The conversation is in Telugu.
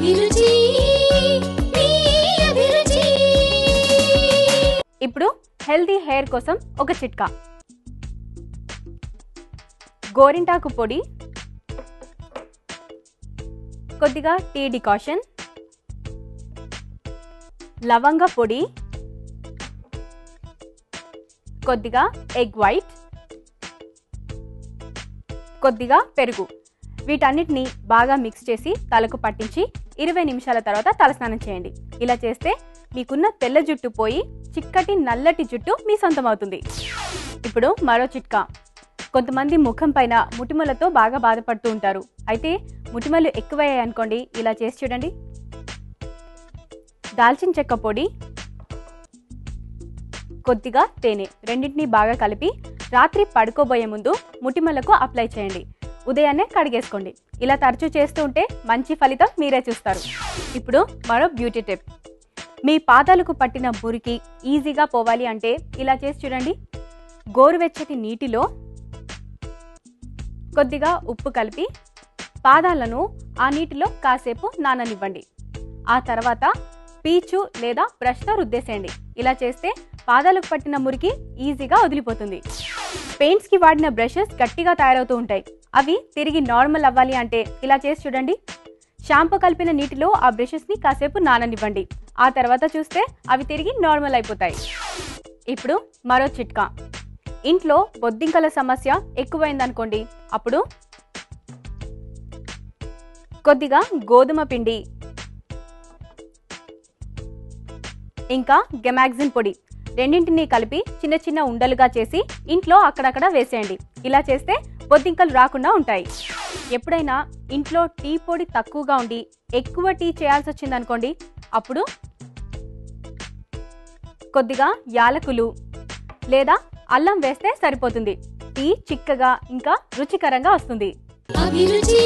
అభిరుచి అభిరుచి. ఇప్పుడు హెల్దీ హెయిర్ కోసం ఒక చిట్కా. గోరింటాకు పొడి కొద్దిగా టీ డికాషన్ లవంగ పొడి కొద్దిగా ఎగ్ వైట్ కొద్దిగా పెరుగు. వీటన్నిటిని బాగా మిక్స్ చేసి తలకు పట్టించి ఇరవై నిమిషాల తర్వాత తలస్నానం చేయండి. ఇలా చేస్తే మీకున్న తెల్ల జుట్టు పోయి చిక్కటి నల్లటి జుట్టు మీ సొంతం అవుతుంది ఇప్పుడు మరో చిట్కా. కొంతమంది ముఖం పైన ముటిమలతో బాగా బాధపడుతూ ఉంటారు. అయితే ముటిమలు ఎక్కువయ్యాయి అనుకోండి ఇలా చేసి చూడండి. దాల్చిన చెక్క పొడి కొద్దిగా తేనె రెండింటిని బాగా కలిపి రాత్రి పడుకోబోయే ముందు ముటిమలకు అప్లై చేయండి. ఉదయాన్నే కడిగేసుకోండి. ఇలా తరచూ చేస్తూ ఉంటే మంచి ఫలితం మీరే చూస్తారు. ఇప్పుడు మరో బ్యూటీ టిప్ మీ పాదాలకు పట్టిన మురికి ఈజీగా పోవాలి అంటే ఇలా చేసి చూడండి. గోరువెచ్చటి నీటిలో కొద్దిగా ఉప్పు కలిపి పాదాలను ఆ నీటిలో కాసేపు నాననివ్వండి. ఆ తర్వాత పీచు లేదా బ్రష్తో రుద్దేసేయండి. ఇలా చేస్తే పాదాలకు పట్టిన మురికి ఈజీగా వదిలిపోతుంది. పెయింట్స్కి వాడిన బ్రషెస్ గట్టిగా తయారవుతూ ఉంటాయి. అవి తిరిగి నార్మల్ అవ్వాలి అంటే ఇలా చేసి చూడండి. షాంపూ కలిపిన నీటిలో ఆ బ్రషెస్ని కాసేపు నాననివ్వండి. ఆ తర్వాత చూస్తే అవి తిరిగి నార్మల్ అయిపోతాయి. ఇప్పుడు మరో చిట్కా. ఇంట్లో బొద్దింకల సమస్య ఎక్కువైందనుకోండి. అప్పుడు కొద్దిగా గోధుమ పిండి ఇంకా గెమాగ్జిన్ పొడి. రెండింటినీ కలిపి చిన్న చిన్న ఉండలుగా చేసి ఇంట్లో అక్కడక్కడ వేసేయండి. ఇలా చేస్తే బొద్దింకలు రాకుండా ఉంటాయి. ఎప్పుడైనా ఇంట్లో టీ పొడి తక్కువగా ఉండి ఎక్కువ టీ చేయాల్సి వచ్చిందనుకోండి అప్పుడు కొద్దిగా యాలకులు లేదా అల్లం వేస్తే సరిపోతుంది. టీ చిక్కగా ఇంకా రుచికరంగా వస్తుంది. అభిరుచి